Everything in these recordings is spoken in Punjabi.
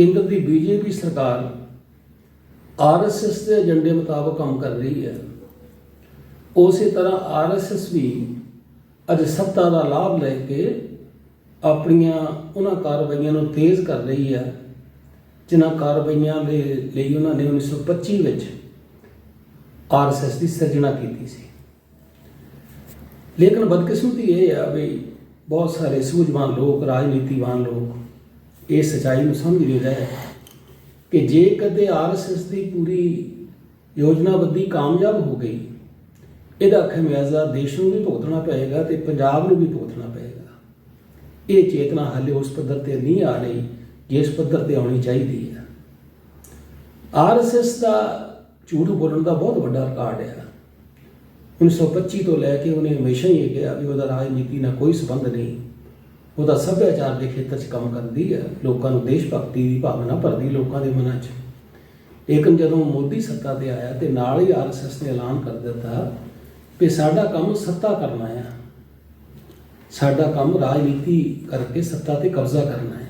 ਕੇਂਦਰ ਦੀ ਬੀਜੇਪੀ ਸਰਕਾਰ ਆਰਐਸਐਸ ਦੇ ਏਜੰਡੇ ਮੁਤਾਬਕ ਕੰਮ ਕਰ ਰਹੀ ਹੈ। ਉਸੇ ਤਰ੍ਹਾਂ ਆਰਐਸਐਸ ਵੀ ਅੱਜ ਸੱਤਾ ਦਾ ਲਾਭ ਲੈ ਕੇ ਆਪਣੀਆਂ ਉਹਨਾਂ ਕਾਰਵਾਈਆਂ ਨੂੰ ਤੇਜ਼ ਕਰ ਰਹੀ ਹੈ, ਜਿਨ੍ਹਾਂ ਕਾਰਵਾਈਆਂ ਦੇ ਲਈ ਉਹਨਾਂ ਨੇ 1925 ਵਿੱਚ ਆਰਐਸਐਸ ਦੀ ਸਿਰਜਣਾ ਕੀਤੀ ਸੀ। ਲੇਕਿਨ ਬਦਕਿਸਮਤੀ ਇਹ ਆ ਵੀ ਬਹੁਤ ਸਾਰੇ ਸੂਝਵਾਨ ਲੋਕ, ਰਾਜਨੀਤੀਵਾਨ ਲੋਕ ਇਹ ਸਚਾਈ ਨੂੰ ਸਮਝ ਨਹੀਂ ਰਹੇ ਕਿ ਜੇ ਕਦੇ ਆਰਐਸਐਸ ਦੀ ਪੂਰੀ ਯੋਜਨਾਬੱਧੀ ਕਾਮਯਾਬ ਹੋ ਗਈ, ਇਹਦਾ ਖਮਿਆਜ਼ਾ ਦੇਸ਼ ਨੂੰ ਵੀ ਭੁਗਤਣਾ ਪਏਗਾ ਤੇ ਪੰਜਾਬ ਨੂੰ ਵੀ ਭੁਗਤਣਾ ਪਏਗਾ। ਇਹ ਚੇਤਨਾ ਹਾਲੇ ਉਸ ਪੱਧਰ ਤੇ ਨਹੀਂ ਆ ਰਹੀ ਜਿਸ ਪੱਧਰ ਤੇ ਆਉਣੀ ਚਾਹੀਦੀ ਹੈ। ਆਰਐਸਐਸ ਦਾ ਝੂਠ ਬੋਲਣ ਦਾ ਬਹੁਤ ਵੱਡਾ ਰਿਕਾਰਡ ਹੈ। 1925 ਤੋਂ ਲੈ ਕੇ ਉਹਨੇ ਹਮੇਸ਼ਾ ਹੀ ਇਹ ਕਿਹਾ ਵੀ ਉਹਦਾ ਰਾਜਨੀਤੀ ਨਾਲ ਕੋਈ ਸੰਬੰਧ ਨਹੀਂ। ਉਹਦਾ ਸੱਭਿਆਚਾਰ ਦੇ ਖੇਤਰ 'ਚ ਕੰਮ ਕਰਦੀ ਹੈ, ਲੋਕਾਂ ਨੂੰ ਦੇਸ਼ ਭਗਤੀ ਦੀ ਭਾਵਨਾ ਭਰਦੀ ਲੋਕਾਂ ਦੇ ਮਨਾਂ 'ਚ। ਲੇਕਿਨ ਜਦੋਂ ਮੋਦੀ ਸੱਤਾ ਤੇ ਆਇਆ ਤੇ ਨਾਲ ਹੀ ਆਰਐਸਐਸ ਨੇ ਐਲਾਨ ਕਰ ਦਿੱਤਾ ਕਿ ਸਾਡਾ ਕੰਮ ਸੱਤਾ ਕਰਨਾ ਹੈ ਸਾਡਾ ਕੰਮ ਰਾਜਨੀਤੀ ਕਰਕੇ ਸੱਤਾ ਤੇ ਕਬਜ਼ਾ ਕਰਨਾ ਹੈ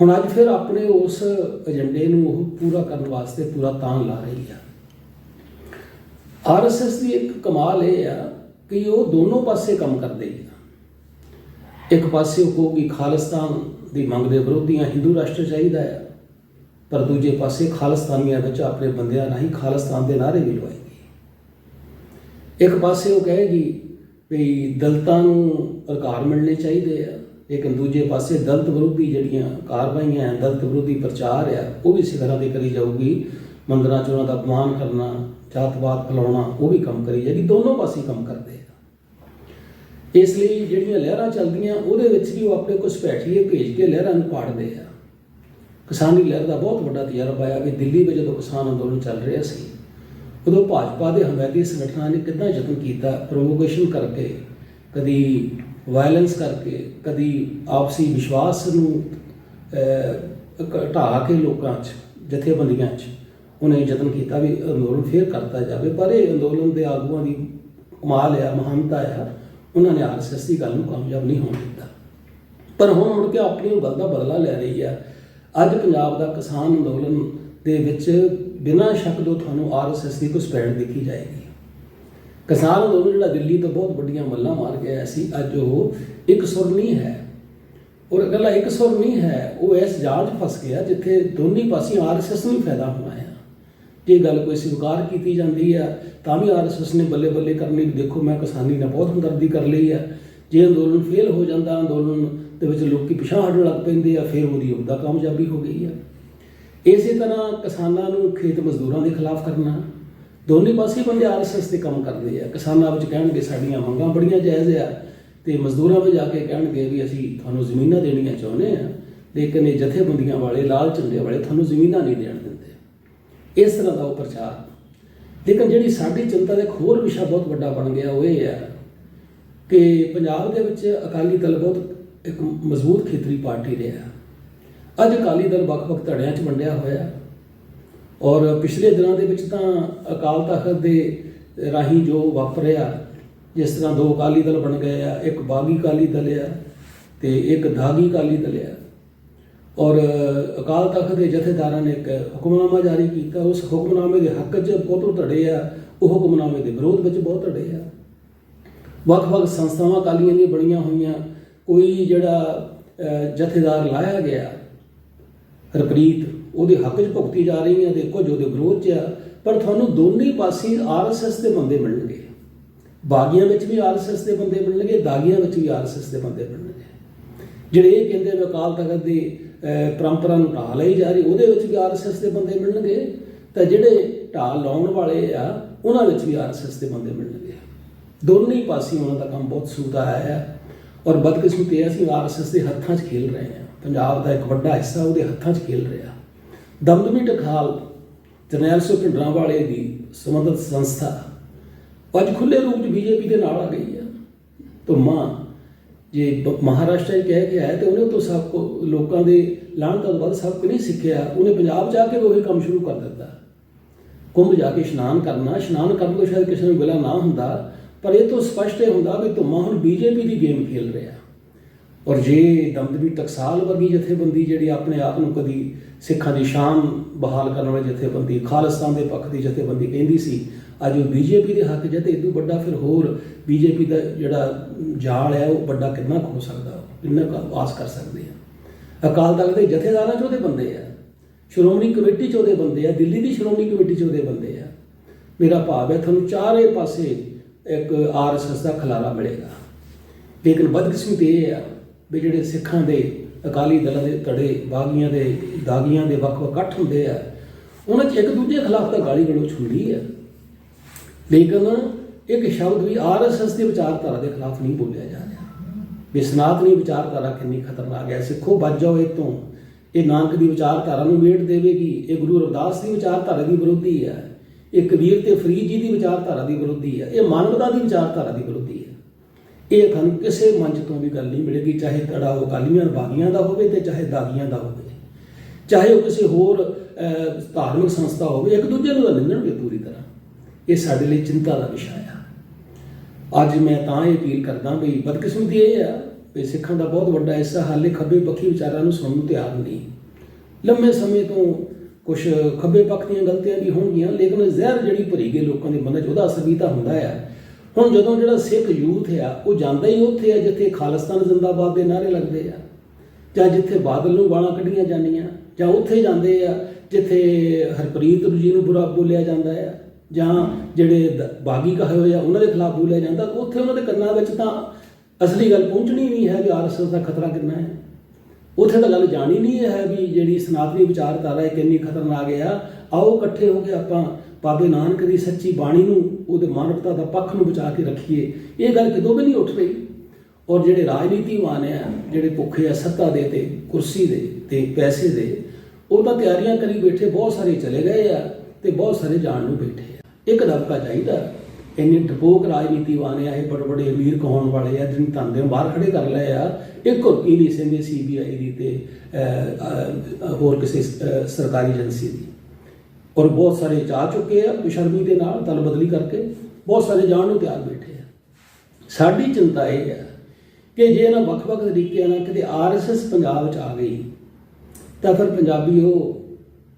ਹੁਣ ਅੱਜ ਫਿਰ ਆਪਣੇ ਉਸ ਏਜੰਡੇ ਨੂੰ ਉਹ ਪੂਰਾ ਕਰਨ ਵਾਸਤੇ ਪੂਰਾ ਤਾਨ ਲਾ ਰਹੀ ਹੈ ਆਰਐਸਐਸ ਦੀ ਇੱਕ ਕਮਾਲ ਇਹ ਆ ਕਿ ਉਹ ਦੋਨੋਂ ਪਾਸੇ ਕੰਮ ਕਰਦੇ ਆ। ਇੱਕ ਪਾਸੇ ਉਹ ਕਹੂਗੀ ਖਾਲਿਸਤਾਨ ਦੀ ਮੰਗ ਦੇ ਵਿਰੋਧੀਆਂ ਹਿੰਦੂ ਰਾਸ਼ਟਰ ਚਾਹੀਦਾ ਹੈ ਪਰ ਦੂਜੇ ਪਾਸੇ ਖਾਲਿਸਤਾਨੀਆਂ ਵਿੱਚ ਆਪਣੇ ਬੰਦਿਆਂ ਰਾਹੀਂ ਖਾਲਿਸਤਾਨ ਦੇ ਨਾਰੇ ਵੀ ਲਵਾਏਗੀ ਇੱਕ ਪਾਸੇ ਉਹ ਕਹੇਗੀ ਵੀ ਦਲਤਾਂ ਨੂੰ ਅਧਿਕਾਰ ਮਿਲਣੇ ਚਾਹੀਦੇ ਆ, ਲੇਕਿਨ ਦੂਜੇ ਪਾਸੇ ਦਲਤ ਵਿਰੋਧੀ ਜਿਹੜੀਆਂ ਕਾਰਵਾਈਆਂ ਹੈ, ਦਲਤ ਵਿਰੋਧੀ ਪ੍ਰਚਾਰ ਆ, ਉਹ ਵੀ ਸਿਖਰਾਂ ਦੇ ਕਰੀ ਜਾਊਗੀ। ਮੰਦਰਾਂ 'ਚ ਉਹਨਾਂ ਦਾ ਅਪਮਾਨ ਕਰਨਾ ਜਾਤਵਾਦ ਫੈਲਾਉਣਾ, ਉਹ ਵੀ ਕੰਮ ਕਰੀ ਜਾਏਗੀ, ਦੋਨੋਂ ਪਾਸੇ ਕੰਮ ਕਰਦੇ ਇਸ ਲਈ ਜਿਹੜੀਆਂ ਲਹਿਰਾਂ ਚੱਲਦੀਆਂ, ਉਹਦੇ ਵਿੱਚ ਵੀ ਉਹ ਆਪਣੇ ਕੁਝ ਪੈਠੀਏ ਭੇਜ ਕੇ ਲਹਿਰਾਂ ਨੂੰ ਪਾੜਦੇ ਆ। ਕਿਸਾਨੀ ਲਹਿਰ ਦਾ ਬਹੁਤ ਵੱਡਾ ਤਜਰਬਾ ਆਇਆ ਵੀ ਦਿੱਲੀ ਵਿੱਚ ਜਦੋਂ ਕਿਸਾਨ ਅੰਦੋਲਨ ਚੱਲ ਰਿਹਾ ਸੀ, ਉਦੋਂ ਭਾਜਪਾ ਦੇ ਹਮਾਇਤੀ ਸੰਗਠਨਾਂ ਨੇ ਕਿੰਨਾ ਯਤਨ ਕੀਤਾ, ਪ੍ਰੋਵੋਕੇਸ਼ਨ ਕਰਕੇ, ਕਦੀ ਵਾਇਲੈਂਸ ਕਰਕੇ, ਕਦੀ ਆਪਸੀ ਵਿਸ਼ਵਾਸ ਨੂੰ ਘਟਾ ਕੇ ਲੋਕਾਂ 'ਚ, ਜਥੇਬੰਦੀਆਂ 'ਚ ਉਹਨੇ ਯਤਨ ਕੀਤਾ ਵੀ ਅੰਦੋਲਨ ਫੇਰ ਕਰਤਾ ਜਾਵੇ। ਪਰ ਇਹ ਅੰਦੋਲਨ ਦੇ ਆਗੂਆਂ ਦੀ ਕਮਾਲ ਆ, ਮਹਾਨਤਾ ਆ। ਉਹਨਾਂ ਨੇ ਆਰਐਸਐਸ ਦੀ ਗੱਲ ਨੂੰ ਕਾਮਯਾਬ ਨਹੀਂ ਹੋਣ ਦਿੱਤਾ। ਪਰ ਹੁਣ ਮੁੜ ਕੇ ਆਪਣੀ ਉਹ ਗੱਲ ਦਾ ਬਦਲਾ ਲੈ ਰਹੀ ਆ ਅੱਜ ਪੰਜਾਬ ਦਾ ਕਿਸਾਨ ਅੰਦੋਲਨ ਦੇ ਵਿੱਚ ਬਿਨਾਂ ਸ਼ੱਕ ਤੋਂ ਤੁਹਾਨੂੰ ਆਰਐਸਐਸ ਦੀ ਘੁਸਪੈਠ ਦੇਖੀ ਜਾਏਗੀ। ਕਿਸਾਨ ਅੰਦੋਲਨ ਜਿਹੜਾ ਦਿੱਲੀ ਤੋਂ ਬਹੁਤ ਵੱਡੀਆਂ ਮੱਲਾਂ ਮਾਰ ਕੇ ਆਇਆ ਸੀ, ਅੱਜ ਉਹ ਇੱਕ ਸੁਰ ਨਹੀਂ ਹੈ। ਔਰ ਇਕੱਲਾ ਇੱਕ ਸੁਰ ਨਹੀਂ ਹੈ, ਉਹ ਇਸ ਜਾਲ 'ਚ ਫਸ ਗਿਆ, ਜਿੱਥੇ ਦੋਨੇ ਪਾਸੇ ਆਰਐਸਐਸ ਨੂੰ ਹੀ ਫਾਇਦਾ ਹੋਣਾ ਹੈ। ਜੇ ਗੱਲ ਕੋਈ ਸਵੀਕਾਰ ਕੀਤੀ ਜਾਂਦੀ ਆ, ਤਾਂ ਵੀ ਆਰਐਸਐਸ ਨੇ ਬੱਲੇ ਬੱਲੇ ਕਰਨੀ ਦੇਖੋ, ਮੈਂ ਕਿਸਾਨੀ ਨਾਲ ਬਹੁਤ ਹਮਦਰਦੀ ਕਰ ਲਈ ਆ। ਜੇ ਅੰਦੋਲਨ ਫੇਲ ਹੋ ਜਾਂਦਾ, ਅੰਦੋਲਨ ਦੇ ਵਿੱਚ ਲੋਕੀ ਪਿਛਾਂਹ ਹਟਣ ਲੱਗ ਪੈਂਦੇ ਆ, ਫਿਰ ਉਹਦੀ ਉਹਦਾ ਕਾਮਯਾਬੀ ਹੋ ਗਈ ਆ। ਇਸੇ ਤਰ੍ਹਾਂ ਕਿਸਾਨਾਂ ਨੂੰ ਖੇਤ ਮਜ਼ਦੂਰਾਂ ਦੇ ਖਿਲਾਫ ਕਰਨਾ, ਦੋਨੇ ਪਾਸੇ ਬੰਦੇ ਆਰਐਸਐਸ ਤੇ ਕੰਮ ਕਰਦੇ ਆ। ਕਿਸਾਨਾਂ ਵਿੱਚ ਕਹਿਣਗੇ, ਸਾਡੀਆਂ ਮੰਗਾਂ ਬੜੀਆਂ ਜਾਇਜ਼ ਆ। ਤੇ ਮਜ਼ਦੂਰਾਂ ਵਿੱਚ ਜਾ ਕੇ ਕਹਿਣਗੇ ਵੀ ਅਸੀਂ ਤੁਹਾਨੂੰ ਜ਼ਮੀਨਾਂ ਦੇਣੀਆਂ ਚਾਹੁੰਦੇ ਆ, ਲੇਕਿਨ ਇਹ ਜਥੇਬੰਦੀਆਂ ਵਾਲੇ, ਲਾਲ ਝੰਡੇ ਵਾਲੇ ਤੁਹਾਨੂੰ ਜ਼ਮੀਨਾਂ ਨਹੀਂ ਦੇਣ। ਇਸ ਤਰ੍ਹਾਂ ਦਾ ਉਹ ਪ੍ਰਚਾਰ। ਲੇਕਿਨ ਜਿਹੜੀ ਸਾਡੀ ਚਿੰਤਾ ਦਾ ਇੱਕ ਹੋਰ ਵਿਸ਼ਾ ਬਹੁਤ ਵੱਡਾ ਬਣ ਗਿਆ, ਉਹ ਇਹ ਹੈ ਕਿ ਪੰਜਾਬ ਦੇ ਵਿੱਚ ਅਕਾਲੀ ਦਲ ਬਹੁਤ ਇੱਕ ਮਜ਼ਬੂਤ ਖੇਤਰੀ ਪਾਰਟੀ ਰਿਹਾ। ਅੱਜ ਅਕਾਲੀ ਦਲ ਵੱਖ-ਵੱਖ ਧੜਿਆਂ 'ਚ ਵੰਡਿਆ ਹੋਇਆ ਔਰ ਪਿਛਲੇ ਦਿਨਾਂ ਦੇ ਵਿੱਚ ਤਾਂ ਅਕਾਲ ਤਖਤ ਦੇ ਰਾਹੀਂ ਜੋ ਵਾਪਰਿਆ, ਜਿਸ ਤਰ੍ਹਾਂ ਦੋ ਅਕਾਲੀ ਦਲ ਬਣ ਗਏ ਆ, ਇੱਕ ਬਾਗੀ ਅਕਾਲੀ ਦਲ ਆ ਤੇ ਇੱਕ ਦਾਗੀ ਅਕਾਲੀ ਦਲ ਆ। ਔਰ ਅਕਾਲ ਤਖਤ ਦੇ ਜਥੇਦਾਰਾਂ ਨੇ ਇੱਕ ਹੁਕਮਨਾਮਾ ਜਾਰੀ ਕੀਤਾ। ਉਸ ਹੁਕਮਨਾਮੇ ਦੇ ਹੱਕ 'ਚ ਬਹੁਤ ਧੜੇ ਆ। ਉਹ ਹੁਕਮਨਾਮੇ ਦੇ ਵਿਰੋਧ ਵਿੱਚ ਬਹੁਤ ਧੜੇ ਆ। ਵੱਖ-ਵੱਖ ਸੰਸਥਾਵਾਂ ਅਕਾਲੀਆਂ ਦੀਆਂ ਬਣੀਆਂ ਹੋਈਆਂ। ਕੋਈ ਜਿਹੜਾ ਜਥੇਦਾਰ ਲਾਇਆ ਗਿਆ ਹਰਪ੍ਰੀਤ ਉਹਦੇ ਹੱਕ 'ਚ ਭੁਗਤੀ ਜਾ ਰਹੀ ਹੈ ਤੇ ਕੁਝ ਉਹਦੇ ਵਿਰੋਧ 'ਚ ਆ। ਪਰ ਤੁਹਾਨੂੰ ਦੋਨੇ ਪਾਸੇ ਆਰਐਸਐਸ ਦੇ ਬੰਦੇ ਮਿਲਣਗੇ। ਬਾਗੀਆਂ ਵਿੱਚ ਵੀ ਆਰਐਸਐਸ ਦੇ ਬੰਦੇ ਮਿਲਣਗੇ, ਦਾਗੀਆਂ ਵਿੱਚ ਵੀ ਆਰਐਸਐਸ ਦੇ ਬੰਦੇ ਮਿਲਣਗੇ। ਜਿਹੜੇ ਇਹ ਕਹਿੰਦੇ ਵੀ ਅਕਾਲ ਤਖਤ ਦੀ ਪਰੰਪਰਾ ਨੂੰ ਢਾਹ ਲਈ ਜਾ ਰਹੀ, ਉਹਦੇ ਵਿੱਚ ਵੀ ਆਰਐਸਐਸ ਦੇ ਬੰਦੇ ਮਿਲਣਗੇ। ਤਾਂ ਜਿਹੜੇ ਢਾਹ ਲਾਉਣ ਵਾਲੇ ਆ, ਉਹਨਾਂ ਵਿੱਚ ਵੀ ਆਰਐਸਐਸ ਦੇ ਬੰਦੇ ਮਿਲਣਗੇ। ਦੋਨੇ ਹੀ ਪਾਸੇ ਉਹਨਾਂ ਦਾ ਕੰਮ ਬਹੁਤ ਸੂਦਾ ਆਇਆ ਹੈ। ਔਰ ਬਦਕਿਸਮਤੀ ਇਹ ਅਸੀਂ ਆਰਐਸਐਸ ਦੇ ਹੱਥਾਂ 'ਚ ਖੇਲ ਰਹੇ ਹਾਂ। ਪੰਜਾਬ ਦਾ ਇੱਕ ਵੱਡਾ ਹਿੱਸਾ ਉਹਦੇ ਹੱਥਾਂ 'ਚ ਖੇਲ ਰਿਹਾ। ਦਮਦਮੀ ਟਖਾਲ, ਜਰਨੈਲ ਸਿੰਘ ਭਿੰਡਰਾਂ ਵਾਲੇ ਦੀ ਸੰਬੰਧਿਤ ਸੰਸਥਾ, ਅੱਜ ਖੁੱਲੇ ਰੂਪ 'ਚ ਬੀਜੇਪੀ ਦੇ ਨਾਲ ਆ ਗਈ ਆ ਧੁੰਮਾ ਜੇ ਬ- ਮਹਾਰਾਸ਼ਟਰ 'ਚ ਕਹਿ ਕੇ ਆਇਆ ਤੇ ਉਹਨੇ ਤੋਂ ਸਭ ਕੋ ਲੋਕਾਂ ਦੇ ਲਾਹਣ ਤੋਂ ਬਾਅਦ ਸਭ ਕੁ ਨਹੀਂ ਸਿੱਖਿਆ, ਉਹਨੇ ਪੰਜਾਬ ਜਾ ਕੇ ਵੀ ਉਹੀ ਕੰਮ ਸ਼ੁਰੂ ਕਰ ਦਿੱਤਾ। ਕੁੰਭ ਜਾ ਕੇ ਇਸ਼ਨਾਨ ਕਰਨਾ, ਇਸ਼ਨਾਨ ਕਰਨ ਤੋਂ ਸ਼ਾਇਦ ਕਿਸੇ ਨੂੰ ਗਿਲਾ ਨਾ ਹੁੰਦਾ, ਪਰ ਇਹ ਤੋਂ ਸਪਸ਼ਟ ਇਹ ਹੁੰਦਾ ਵੀ ਧੁੰਮਾ ਹੁਣ ਬੀਜੇਪੀ ਦੀ ਗੇਮ ਖੇਲ ਰਿਹਾ। ਔਰ ਜੇ ਦਮਦਮੀ ਟਕਸਾਲ ਵਰਗੀ ਜਥੇਬੰਦੀ ਜਿਹੜੀ ਆਪਣੇ ਆਪ ਨੂੰ ਕਦੀ ਸਿੱਖਾਂ ਦੀ ਸ਼ਾਨ ਬਹਾਲ ਕਰਨ ਵਾਲੀ ਜਥੇਬੰਦੀ, ਖਾਲਿਸਤਾਨ ਦੇ ਪੱਖ ਦੀ ਜਥੇਬੰਦੀ ਕਹਿੰਦੀ ਸੀ ਅੱਜ ਉਹ ਬੀਜੇਪੀ ਦੇ ਹੱਕ ਜਤੇ, ਇਦੋਂ ਵੱਡਾ ਫਿਰ ਹੋਰ ਬੀਜੇਪੀ ਦਾ ਜਿਹੜਾ ਜਾਲ ਹੈ, ਉਹ ਵੱਡਾ ਕਿੰਨਾ ਕੁ ਹੋ ਸਕਦਾ? ਕਿੰਨਾ ਕੁ ਆਸ ਕਰ ਸਕਦੇ ਆ? ਅਕਾਲ ਦਲ ਦੇ ਜਥੇਦਾਰਾਂ ਚ ਉਹਦੇ ਬੰਦੇ ਆ। ਸ਼੍ਰੋਮਣੀ ਕਮੇਟੀ ਚ ਉਹਦੇ ਬੰਦੇ ਆ। ਦਿੱਲੀ ਦੀ ਸ਼੍ਰੋਮਣੀ ਕਮੇਟੀ ਚ ਉਹਦੇ ਬੰਦੇ ਆ। ਮੇਰਾ ਭਾਵ ਹੈ ਤੁਹਾਨੂੰ ਚਾਰੇ ਪਾਸੇ ਇੱਕ ਆਰਐਸਐਸ ਦਾ ਖਲਾਰਾ ਮਿਲੇਗਾ। ਲੇਕਿਨ ਬਦਕਿਸਮਤ ਇਹ ਆ ਵੀ ਜਿਹੜੇ ਸਿੱਖਾਂ ਦੇ ਅਕਾਲੀ ਦਲਾਂ ਦੇ ਧੜੇ ਬਾਗੀਆਂ ਦੇ ਦਾਗੀਆਂ ਦੇ ਵੱਖ ਵੱਖ ਇਕੱਠ ਹੁੰਦੇ ਆ, ਉਹਨਾਂ 'ਚ ਇੱਕ ਦੂਜੇ ਖਿਲਾਫ ਤਾਂ ਗਾਲੀ ਗਲੋਚ ਹੁੰਦੀ ਆ। ਲੇਕਿਨ ਇੱਕ ਸ਼ਬਦ ਵੀ ਆਰਐਸਐਸ ਦੀ ਵਿਚਾਰਧਾਰਾ ਦੇ ਖਿਲਾਫ ਨਹੀਂ ਬੋਲਿਆ ਜਾ ਰਿਹਾ। ਵੀ ਸਨਾਤਨੀ ਵਿਚਾਰਧਾਰਾ ਕਿੰਨੀ ਖਤਰਨਾਕ ਹੈ। ਸਿੱਖੋ ਬਚ ਜਾਓ ਇਹ ਤੋਂ ਇਹ ਨਾਨਕ ਦੀ ਵਿਚਾਰਧਾਰਾ ਨੂੰ ਵੇਟ ਦੇਵੇਗੀ। ਇਹ ਗੁਰੂ ਰਵਿਦਾਸ ਦੀ ਵਿਚਾਰਧਾਰਾ ਦੀ ਵਿਰੋਧੀ ਹੈ। ਇਹ ਕਬੀਰ ਤੇ ਫਰੀਦ ਜੀ ਦੀ ਵਿਚਾਰਧਾਰਾ ਦੀ ਵਿਰੋਧੀ ਹੈ। ਇਹ ਮਾਨਵਤਾ ਦੀ ਵਿਚਾਰਧਾਰਾ ਦੀ ਵਿਰੋਧੀ ਹੈ। ਇਹ ਤੁਹਾਨੂੰ ਕਿਸੇ ਮੰਚ ਤੋਂ ਵੀ ਗੱਲ ਨਹੀਂ ਮਿਲੇਗੀ। ਚਾਹੇ ਤੜਾ ਉਹ ਕਾਲੀਆਂ ਬਾਗੀਆਂ ਦਾ ਹੋਵੇ ਤੇ ਚਾਹੇ ਦਾਗੀਆਂ ਦਾ ਹੋਵੇ। ਚਾਹੇ ਉਹ ਕਿਸੇ ਹੋਰ ਧਾਰਮਿਕ ਸੰਸਥਾ ਹੋਵੇ, ਇੱਕ ਦੂਜੇ ਨੂੰ ਤਾਂ ਨਿੰਦਣਗੇ ਪੂਰੀ ਤਰ੍ਹਾਂ। ਇਹ ਸਾਡੇ ਲਈ ਚਿੰਤਾ ਦਾ ਵਿਸ਼ਾ ਆ। ਅੱਜ ਮੈਂ ਤਾਂ ਇਹ ਅਪੀਲ ਕਰਦਾ ਵੀ ਬਦਕਿਸਮਤੀ ਇਹ ਆ ਵੀ ਸਿੱਖਾਂ ਦਾ ਬਹੁਤ ਵੱਡਾ ਹਿੱਸਾ ਹਾਲੇ ਖੱਬੇ ਪੱਖੀ ਵਿਚਾਰਾਂ ਨੂੰ ਸੁਣਨ ਨੂੰ ਤਿਆਰ ਨਹੀਂ। ਲੰਮੇ ਸਮੇਂ ਤੋਂ ਕੁਝ ਖੱਬੇ ਪੱਖ ਦੀਆਂ ਗਲਤੀਆਂ ਵੀ ਹੋਣਗੀਆਂ, ਲੇਕਿਨ ਜ਼ਹਿਰ ਜਿਹੜੀ ਭਰੀ ਗਈ ਲੋਕਾਂ ਦੇ ਮਨਾਂ 'ਚ, ਉਹਦਾ ਅਸਰ ਵੀ ਤਾਂ ਹੁੰਦਾ ਆ। ਹੁਣ ਜਦੋਂ ਜਿਹੜਾ ਸਿੱਖ ਯੂਥ ਆ, ਉਹ ਜਾਂਦਾ ਹੀ ਉੱਥੇ ਆ ਜਿੱਥੇ ਖਾਲਿਸਤਾਨ ਜ਼ਿੰਦਾਬਾਦ ਦੇ ਨਾਰੇ ਲੱਗਦੇ ਆ, ਜਾਂ ਜਿੱਥੇ ਬਾਦਲ ਨੂੰ ਗਾਲਾਂ ਕੱਢੀਆਂ ਜਾਂਦੀਆਂ, ਜਾਂ ਉੱਥੇ ਜਾਂਦੇ ਆ ਜਿੱਥੇ ਹਰਪ੍ਰੀਤ ਜੀ ਨੂੰ ਬੁਰਾ ਬੋਲਿਆ ਜਾਂਦਾ ਆ। ਜਾਂ ਜਿਹੜੇ ਬਾਗੀ ਕਹੇ ਹੋਏ ਆ, ਉਹਨਾਂ ਦੇ ਖਿਲਾਫ ਬੋਲਿਆ ਜਾਂਦਾ, ਉੱਥੇ ਉਹਨਾਂ ਦੇ ਕੰਨਾਂ ਵਿੱਚ ਤਾਂ ਅਸਲੀ ਗੱਲ ਪਹੁੰਚਣੀ ਨਹੀਂ ਹੈ ਵੀ ਆਰਐਸਐਸ ਦਾ ਖਤਰਾ ਕਿੰਨਾ ਹੈ। ਉੱਥੇ ਤਾਂ ਗੱਲ ਜਾਣੀ ਨਹੀਂ ਹੈ ਵੀ ਜਿਹੜੀ ਸਨਾਤਨੀ ਵਿਚਾਰਧਾਰਾ ਹੈ ਕਿੰਨੀ ਖਤਰਨਾਕ ਆ, ਆਓ ਇਕੱਠੇ ਹੋ ਕੇ ਆਪਾਂ ਬਾਬੇ ਨਾਨਕ ਦੀ ਸੱਚੀ ਬਾਣੀ ਨੂੰ, ਉਹਦੇ ਮਾਨਵਤਾ ਦਾ ਪੱਖ ਨੂੰ ਬਚਾ ਕੇ ਰੱਖੀਏ। ਇਹ ਗੱਲ ਕਿਦੋਂ ਵੀ ਨਹੀਂ ਉੱਠ ਰਹੀ ਔਰ ਜਿਹੜੇ ਰਾਜਨੀਤੀਵਾਨ ਆ, ਜਿਹੜੇ ਭੁੱਖੇ ਆ, ਸੱਤਾ ਦੇ ਤੇ, ਕੁਰਸੀ ਦੇ ਤੇ, ਪੈਸੇ ਦੇ, ਉਹ ਤਾਂ ਤਿਆਰੀਆਂ ਕਰੀ ਬੈਠੇ, ਬਹੁਤ ਸਾਰੇ ਚਲੇ ਗਏ ਆ ਤੇ ਬਹੁਤ ਸਾਰੇ ਜਾਣ ਨੂੰ ਬੈਠੇ। ਇੱਕ ਦਬਕਾ ਚਾਹੀਦਾ। ਇੰਨੇ ਟਪੋਕ ਰਾਜਨੀਤੀਵਾਨ ਆ, ਇਹ ਬੜੇ ਬੜੇ ਅਮੀਰ ਕਹਾਉਣ ਵਾਲੇ ਆ ਜਿਨ ਧੰਦੇ ਬਾਹਰ ਖੜੇ ਕਰ ਲਏ ਆ। ਇੱਕ ਹੁਰਕੀ ਨਹੀਂ ਸਿੰਦੇ ਸੀਬੀਆਈ ਦੀ ਤੇ ਹੋਰ ਕਿਸੇ ਸਰਕਾਰੀ ਏਜੰਸੀ ਦੀ। ਔਰ ਬਹੁਤ ਸਾਰੇ ਜਾ ਚੁੱਕੇ ਆ ਬੇਸ਼ਰਮੀ ਦੇ ਨਾਲ ਦਲ ਬਦਲੀ ਕਰਕੇ। ਬਹੁਤ ਸਾਰੇ ਜਾਣ ਨੂੰ ਤਿਆਰ ਬੈਠੇ ਆ। ਸਾਡੀ ਚਿੰਤਾ ਇਹ ਹੈ ਕਿ ਜੇ ਇਹਨਾਂ ਵੱਖ-ਵੱਖ ਤਰੀਕਿਆਂ ਨਾਲ ਕਿਤੇ ਆਰਐਸਐਸ ਪੰਜਾਬ 'ਚ ਆ ਗਈ, ਤਾਂ ਫਿਰ ਪੰਜਾਬੀ ਉਹ,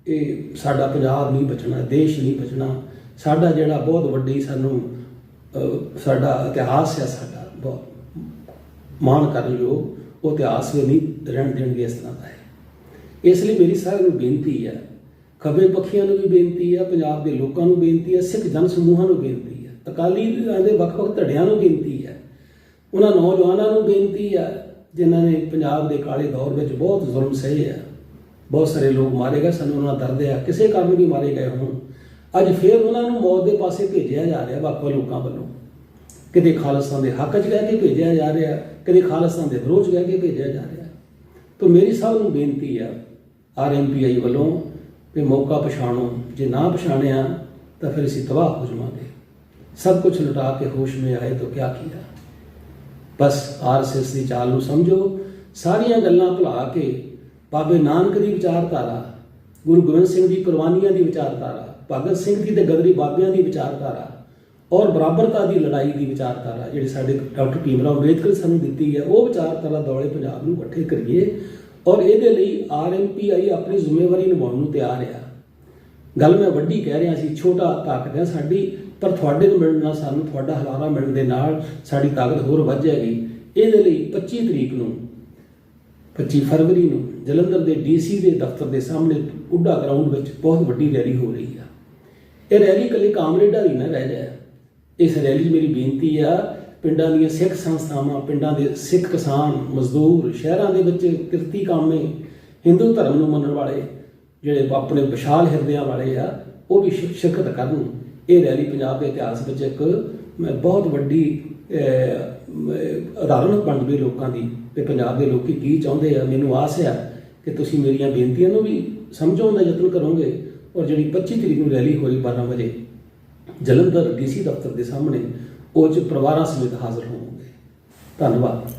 ਇਹ ਸਾਡਾ ਪੰਜਾਬ ਨਹੀਂ ਬਚਣਾ, ਦੇਸ਼ ਨਹੀਂ ਬਚਣਾ। ਸਾਡਾ ਜਿਹੜਾ ਬਹੁਤ ਵੱਡੀ ਸਾਨੂੰ ਸਾਡਾ ਇਤਿਹਾਸ ਹੈ ਸਾਡਾ, ਬਹੁਤ ਮਾਣ ਕਰਨ ਯੋਗ, ਉਹ ਇਤਿਹਾਸ ਵੀ ਨਹੀਂ ਰਹਿਣ ਦੇਣਗੇ ਇਸ ਤਰ੍ਹਾਂ ਦਾ ਹੈ ਇਸ ਲਈ ਮੇਰੀ ਸਾਰਿਆਂ ਨੂੰ ਬੇਨਤੀ ਹੈ, ਖੱਬੇ ਪੱਖੀਆਂ ਨੂੰ ਵੀ ਬੇਨਤੀ ਹੈ, ਪੰਜਾਬ ਦੇ ਲੋਕਾਂ ਨੂੰ ਬੇਨਤੀ ਹੈ, ਸਿੱਖ ਜਨ ਸਮੂਹਾਂ ਨੂੰ ਬੇਨਤੀ ਹੈ, ਅਕਾਲੀ ਦਲਾਂ ਦੇ ਵੱਖ-ਵੱਖ ਧੜਿਆਂ ਨੂੰ ਬੇਨਤੀ ਹੈ, ਉਹਨਾਂ ਨੌਜਵਾਨਾਂ ਨੂੰ ਬੇਨਤੀ ਹੈ, ਜਿਨ੍ਹਾਂ ਨੇ ਪੰਜਾਬ ਦੇ ਕਾਲੇ ਦੌਰ ਵਿੱਚ ਬਹੁਤ ਜ਼ੁਲਮ ਸਹੇ ਆ ਬਹੁਤ ਸਾਰੇ ਲੋਕ ਮਾਰੇ ਗਏ, ਸਾਨੂੰ ਉਹਨਾਂ ਦਾ ਦਰਦ ਆ ਕਿਸੇ ਕਾਰਨ ਵੀ ਮਾਰੇ ਗਏ ਹੋਣ। ਅੱਜ ਫੇਰ ਉਹਨਾਂ ਨੂੰ ਮੌਤ ਦੇ ਪਾਸੇ ਭੇਜਿਆ ਜਾ ਰਿਹਾ ਵੱਖ-ਵੱਖ ਲੋਕਾਂ ਵੱਲੋਂ। ਕਿਤੇ ਖਾਲਸਤਾਨ ਦੇ ਹੱਕ 'ਚ ਕਹਿ ਕੇ ਭੇਜਿਆ ਜਾ ਰਿਹਾ ਕਦੇ ਖਾਲਸਤਾਨ ਦੇ ਵਿਰੋਧ 'ਚ ਕਹਿ ਕੇ ਭੇਜਿਆ ਜਾ ਰਿਹਾ। ਤਾਂ ਮੇਰੀ ਸਭ ਨੂੰ ਬੇਨਤੀ ਆ ਆਰਐਮਪੀਆਈ ਵੱਲੋਂ ਵੀ ਮੌਕਾ ਪਛਾਣੋ। ਜੇ ਨਾ ਪਛਾਣਿਆ, ਤਾਂ ਫਿਰ ਅਸੀਂ ਤਬਾਹ ਹੋ ਜਾਵਾਂਗੇ। ਸਭ ਕੁਝ ਲੁਟਾ ਕੇ ਹੋਸ਼ ਮੇ ਆਏ ਤਾਂ ਕਿਆ ਕੀਆ ਬਸ ਆਰਐਸਐਸ ਦੀ ਚਾਲ ਨੂੰ ਸਮਝੋ। ਸਾਰੀਆਂ ਗੱਲਾਂ ਭੁਲਾ ਕੇ ਬਾਬੇ ਨਾਨਕ ਦੀ ਵਿਚਾਰਧਾਰਾ ਗੁਰੂ ਗੋਬਿੰਦ ਸਿੰਘ ਦੀ ਕੁਰਬਾਨੀਆਂ ਦੀ ਵਿਚਾਰਧਾਰਾ, ਭਗਤ ਸਿੰਘ ਦੀ ਤੇ ਗਦਰੀ ਬਾਬਿਆਂ ਦੀ ਵਿਚਾਰਧਾਰਾ ਔਰ ਬਰਾਬਰਤਾ ਦੀ ਲੜਾਈ ਦੀ ਵਿਚਾਰਧਾਰਾ ਜਿਹੜੀ ਸਾਡੇ ਡਾਕਟਰ ਭੀਮਰਾਓ ਅੰਬੇਦਕਰ ਸਾਨੂੰ ਦਿੱਤੀ ਹੈ, ਉਹ ਵਿਚਾਰਧਾਰਾ ਦੌਲੇ ਪੰਜਾਬ ਨੂੰ ਇਕੱਠੇ ਕਰੀਏ ਔਰ ਇਹਦੇ ਲਈ ਆਰਐਮਪੀਆਈ ਆਪਣੀ ਜ਼ਿੰਮੇਵਾਰੀ ਨਿਭਾਉਣ ਨੂੰ ਤਿਆਰ ਹੈ ਗੱਲ ਮੈਂ ਵੱਡੀ ਕਹਿ ਰਿਹਾ ਸੀ, ਛੋਟਾ ਤਾਕਤ ਹੈ ਸਾਡੀ, ਪਰ ਤੁਹਾਡੇ ਨੂੰ ਮਿਲਣ ਨਾਲ ਸਾਨੂੰ ਤੁਹਾਡਾ ਹਲਾਰਾ ਮਿਲਣ ਦੇ ਨਾਲ ਸਾਡੀ ਤਾਕਤ ਹੋਰ ਵੱਧ ਜਾਏਗੀ। ਇਹਦੇ ਲਈ 25 ਤਰੀਕ ਨੂੰ 25 ਫਰਵਰੀ ਨੂੰ ਜਲੰਧਰ ਦੇ ਡੀਸੀ ਦੇ ਦਫ਼ਤਰ ਦੇ ਸਾਹਮਣੇ ਉੱਡਾ ਗਰਾਊਂਡ ਵਿੱਚ ਬਹੁਤ ਵੱਡੀ ਰੈਲੀ ਹੋ ਰਹੀ ਆ। ਇਹ ਰੈਲੀ ਇਕੱਲੀ ਕਾਮਰੇਡਾਂ ਦੀ ਨਾ ਰਹਿ ਜਾਏ। ਇਸ ਰੈਲੀ 'ਚ ਮੇਰੀ ਬੇਨਤੀ ਆ, ਪਿੰਡਾਂ ਦੀਆਂ ਸਿੱਖ ਸੰਸਥਾਵਾਂ, ਪਿੰਡਾਂ ਦੇ ਸਿੱਖ ਕਿਸਾਨ, ਮਜ਼ਦੂਰ, ਸ਼ਹਿਰਾਂ ਦੇ ਵਿੱਚ ਕਿਰਤੀ ਕਾਮੇ, ਹਿੰਦੂ ਧਰਮ ਨੂੰ ਮੰਨਣ ਵਾਲੇ, ਜਿਹੜੇ ਆਪਣੇ ਵਿਸ਼ਾਲ ਹਿਰਦਿਆਂ ਵਾਲੇ ਆ, ਉਹ ਵੀ ਸ਼ਿਰਕਤ ਕਰਨ। ਇਹ ਰੈਲੀ ਪੰਜਾਬ ਦੇ ਇਤਿਹਾਸ ਵਿੱਚ ਇੱਕ, ਮ- ਬਹੁਤ ਵੱਡੀ ਉਦਾਹਰਨ ਬਣ ਗਈ ਲੋਕਾਂ ਦੀ ਤੇ ਪੰਜਾਬ ਦੇ ਲੋਕੀ ਕੀ ਚਾਹੁੰਦੇ ਆ, ਮੈਨੂੰ ਆਸ ਆ ਕਿ ਤੁਸੀਂ ਮੇਰੀਆਂ ਬੇਨਤੀਆਂ ਨੂੰ ਵੀ ਸਮਝਾਉਣ ਦਾ ਯਤਨ ਕਰੋਗੇ। ਔਰ ਜਿਹੜੀ 25 ਤਰੀਕ ਨੂੰ ਰੈਲੀ ਹੋਈ 12 ਵਜੇ, ਜਲੰਧਰ ਡੀਸੀ ਦਫ਼ਤਰ ਦੇ ਸਾਹਮਣੇ, ਉਹ ਚ ਪਰਿਵਾਰਾਂ ਸਮੇਤ ਹਾਜ਼ਰ ਹੋਵੋਗੇ। ਧੰਨਵਾਦ।